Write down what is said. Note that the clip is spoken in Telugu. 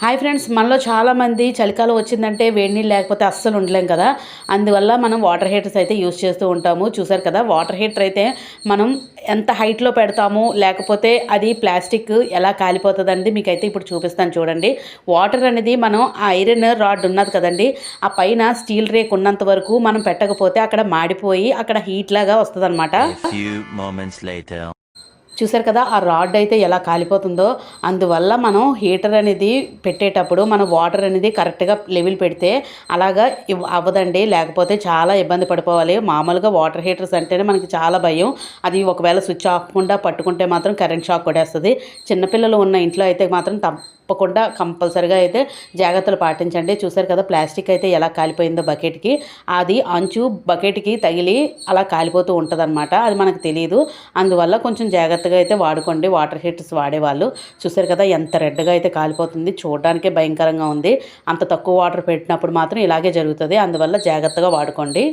హాయ్ ఫ్రెండ్స్ మనలో చాలామంది చలికాలం వచ్చిందంటే వేడి నీళ్ళు లేకపోతే అస్సలు ఉండలేం కదా. అందువల్ల మనం వాటర్ హీటర్స్ అయితే యూస్ చేస్తూ ఉంటాము. చూసారు కదా వాటర్ హీటర్ అయితే మనం ఎంత హైట్లో పెడతాము లేకపోతే అది ప్లాస్టిక్ ఎలా కాలిపోతుంది అనేది మీకు అయితే ఇప్పుడు చూపిస్తాను చూడండి. వాటర్ అనేది మనం ఆ ఐరన్ రాడ్ ఉన్నది కదండి ఆ పైన స్టీల్ రేక్ ఉన్నంత వరకు మనం పెట్టకపోతే అక్కడ మాడిపోయి అక్కడ హీట్ లాగా వస్తుంది అనమాట. చూసారు కదా ఆ రాడ్ అయితే ఎలా కాలిపోతుందో. అందువల్ల మనం హీటర్ అనేది పెట్టేటప్పుడు మనం వాటర్ అనేది కరెక్ట్గా లెవెల్ పెడితే అలాగా అవ్వదండి. లేకపోతే చాలా ఇబ్బంది పడిపోవాలి. మామూలుగా వాటర్ హీటర్స్ అంటేనే మనకి చాలా భయం. అది ఒకవేళ స్విచ్ ఆఫకుండా పట్టుకుంటే మాత్రం కరెంట్ షాక్ కొట్టేస్తుంది. చిన్నపిల్లలు ఉన్న ఇంట్లో అయితే మాత్రం తప్పకుండా కంపల్సరిగా అయితే జాగ్రత్తలు పాటించండి. చూసారు కదా ప్లాస్టిక్ అయితే ఎలా కాలిపోయిందో బకెట్కి. అది అంచు బకెట్కి తగిలి అలా కాలిపోతూ ఉంటుంది అది మనకు తెలియదు అందువల్ల కొంచెం జాగ్రత్త జాగ్రత్తగా అయితే వాడుకోండి. వాటర్ హీటర్స్ వాడేవాళ్ళు. చూసారు కదా ఎంత రెడ్గా అయితే కాలిపోతుంది. చూడడానికే భయంకరంగా ఉంది. అంత తక్కువ వాటర్ పెట్టినప్పుడు మాత్రం ఇలాగే జరుగుతుంది. అందువల్ల జాగ్రత్తగా వాడుకోండి.